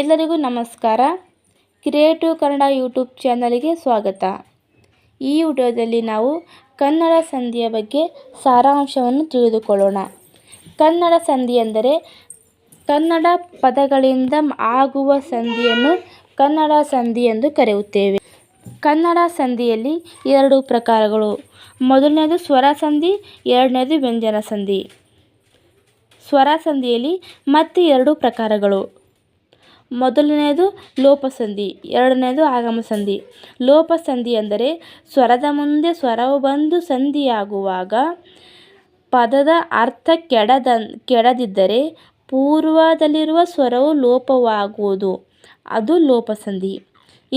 ಎಲ್ಲರಿಗೂ ನಮಸ್ಕಾರ creative Kannada YouTube ಚಾನಲ್ಗೆ ಸ್ವಾಗತ ಈ ವಿಡಿಯೋದಲ್ಲಿ ನಾವು ಕನ್ನಡ ಸಂಧಿಯ ಬಗ್ಗೆ ಸಾರಾಂಶವನ್ನು ತಿಳಿದುಕೊಳ್ಳೋಣ ಕನ್ನಡ ಸಂಧಿ ಎಂದರೆ ಕನ್ನಡ ಪದಗಳಿಂದ ಆಗುವ ಸಂಧಿಯನ್ನು ಕನ್ನಡ ಸಂಧಿ ಎಂದು ಕರೆಯುತ್ತೇವೆ ಕನ್ನಡ ಸಂಧಿಯಲ್ಲಿ ಎರಡು ಪ್ರಕಾರಗಳು ಮೊದಲನೇದು ಸ್ವರ ಸಂಧಿ ಎರಡನೇದು ವ್ಯಂಜನ ಸಂಧಿ ಸ್ವರ ಸಂಧಿಯಲ್ಲಿ ಮತ್ತೆ ಎರಡು ಪ್ರಕಾರಗಳು ಮೊದಲನೆಯದು ಲೋಪಸಂಧಿ ಎರಡನೆಯದು ಆಗಮಸಂಧಿ ಲೋಪಸಂಧಿ ಎಂದರೆ ಸ್ವರದ ಮುಂದೆ ಸ್ವರವು ಬಂದು ಸಂಧಿಯಾಗುವಾಗ ಪದದ ಅರ್ಥ ಕೆಡದ ಕೆಡದಿದ್ದರೆ ಪೂರ್ವದಲ್ಲಿರುವ ಸ್ವರವು ಲೋಪವಾಗುವುದು ಅದು ಲೋಪಸಂಧಿ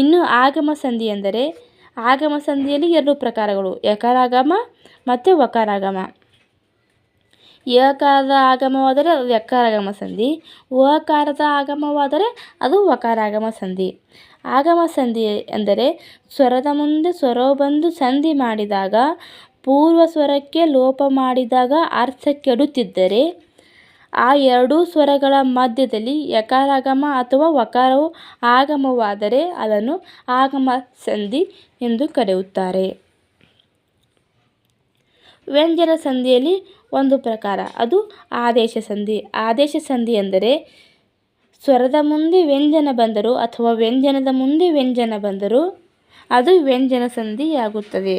ಇನ್ನು ಆಗಮ ಸಂಧಿ ಎಂದರೆ ಆಗಮಸಂಧಿಯಲ್ಲಿ ಎರಡು ಪ್ರಕಾರಗಳು ಯಕಾರಾಗಮ ಮತ್ತು ವಕಾರಾಗಮ ಯಕಾರದ ಆಗಮವಾದರೆ ಅದು ಯಕಾರಾಗಮ ಸಂಧಿ ಓಕಾರದ ಆಗಮವಾದರೆ ಅದು ವಕಾರಾಗಮ ಸಂಧಿ ಆಗಮ ಸಂಧಿ ಎಂದರೆ ಸ್ವರದ ಮುಂದೆ ಸ್ವರವು ಬಂದು ಸಂಧಿ ಮಾಡಿದಾಗ ಪೂರ್ವ ಸ್ವರಕ್ಕೆ ಲೋಪ ಮಾಡಿದಾಗ ಅರ್ಥ ಕೆಡುತ್ತಿದ್ದರೆ ಆ ಎರಡೂ ಸ್ವರಗಳ ಮಧ್ಯದಲ್ಲಿ ಯಕಾರಾಗಮ ಅಥವಾ ವಕಾರವು ಆಗಮವಾದರೆ ಅದನ್ನು ಆಗಮ ಸಂಧಿ ಎಂದು ಕರೆಯುತ್ತಾರೆ ವ್ಯಂಜನ ಸಂಧಿಯಲ್ಲಿ ಒಂದು ಪ್ರಕಾರ ಅದು ಆದೇಶ ಸಂಧಿ ಆದೇಶ ಸಂಧಿ ಎಂದರೆ ಸ್ವರದ ಮುಂದೆ ವ್ಯಂಜನ ಬಂದರೂ ಅಥವಾ ವ್ಯಂಜನದ ಮುಂದೆ ವ್ಯಂಜನ ಬಂದರೂ ಅದು ವ್ಯಂಜನ ಸಂಧಿಯಾಗುತ್ತದೆ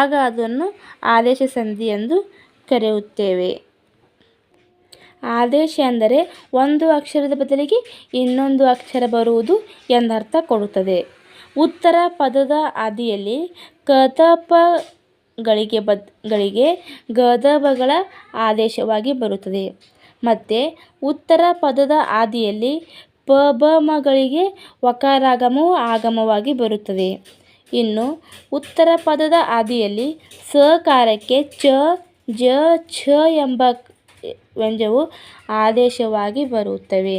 ಆಗ ಅದನ್ನು ಆದೇಶ ಸಂಧಿ ಎಂದು ಕರೆಯುತ್ತೇವೆ ಆದೇಶ ಅಂದರೆ ಒಂದು ಅಕ್ಷರದ ಬದಲಿಗೆ ಇನ್ನೊಂದು ಅಕ್ಷರ ಬರುವುದು ಎಂದರ್ಥ ಕೊಡುತ್ತದೆ ಉತ್ತರ ಪದದ ಆದಿಯಲ್ಲಿ ಕತಪ ಗಳಿಗೆ ಬದ್ ಗಳಿಗೆ ಗದಬಗಳ ಆದೇಶವಾಗಿ ಬರುತ್ತದೆ ಮತ್ತು ಉತ್ತರ ಪದದ ಆದಿಯಲ್ಲಿ ಪಬಮಗಳಿಗೆ ವಕಾರಾಗಮವು ಆಗಮವಾಗಿ ಬರುತ್ತದೆ ಇನ್ನು ಉತ್ತರ ಪದದ ಆದಿಯಲ್ಲಿ ಸಕಾರಕ್ಕೆ ಚ ಜ ಛ ಎಂಬ ವ್ಯಂಜವು ಆದೇಶವಾಗಿ ಬರುತ್ತವೆ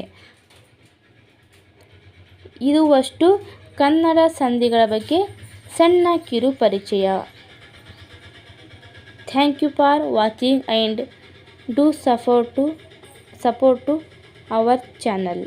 ಇದುವಷ್ಟು ಕನ್ನಡ ಸಂಧಿಗಳ ಬಗ್ಗೆ ಸಣ್ಣ ಕಿರು ಪರಿಚಯ Thank you for watching and do support to our channel.